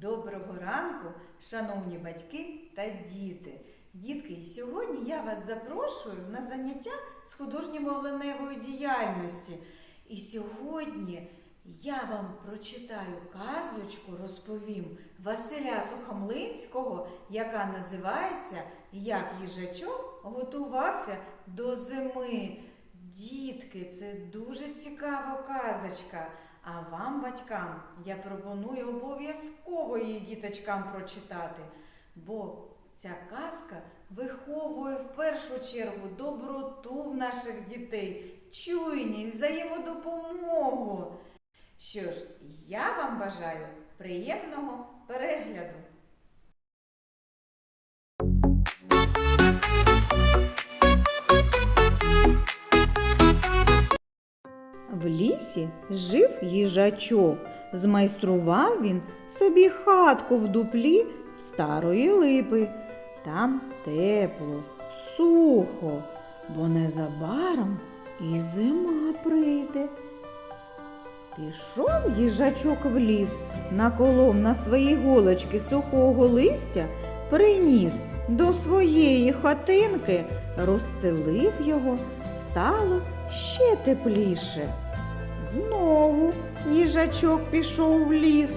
Доброго ранку, шановні батьки та діти. Дітки, сьогодні я вас запрошую на заняття з художньо-мовленевої діяльності. І сьогодні я вам прочитаю казочку, розповім Василя Сухомлинського, яка називається Як їжачок готувався до зими. Дітки, це дуже цікава казочка. А вам, батькам, я пропоную обов'язково її діточкам прочитати, бо ця казка виховує в першу чергу доброту в наших дітей, чуйність, взаємодопомогу. Що ж, я вам бажаю приємного перегляду. Лісі жив їжачок. Змайстрував він собі хатку в дуплі старої липи. Там тепло, сухо, бо незабаром і зима прийде. Пішов їжачок в ліс, наколов на свої голочки сухого листя, приніс до своєї хатинки, розстелив його, стало ще тепліше. Знову їжачок пішов в ліс.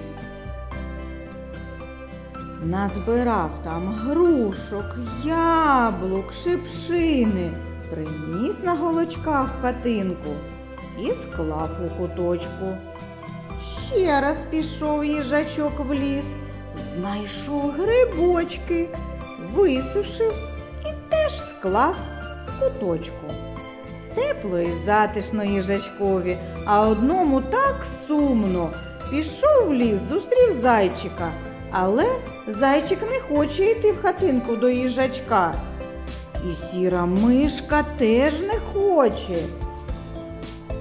Назбирав там грушок, яблук, шипшини, приніс на голочках хатинку і склав у куточку. Ще раз пішов їжачок в ліс, знайшов грибочки, висушив і теж склав в куточку. Тепло і затишно їжачкові, а одному так сумно. Пішов в ліс, зустрів зайчика, але зайчик не хоче йти в хатинку до їжачка. І сіра мишка теж не хоче.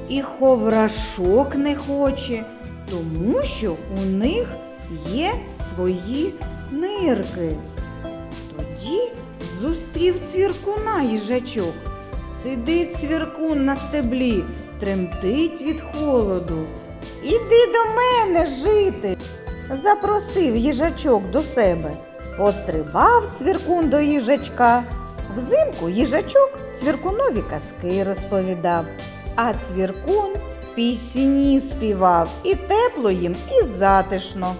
І ховрашок не хоче, тому що у них є свої нирки. Тоді зустрів цвіркуна їжачок. Сидить цвіркун на стеблі, тремтить від холоду. Іди до мене жити, запросив їжачок до себе. Пострибав цвіркун до їжачка. Взимку їжачок цвіркунові казки розповідав, а цвіркун пісні співав і тепло їм, і затишно.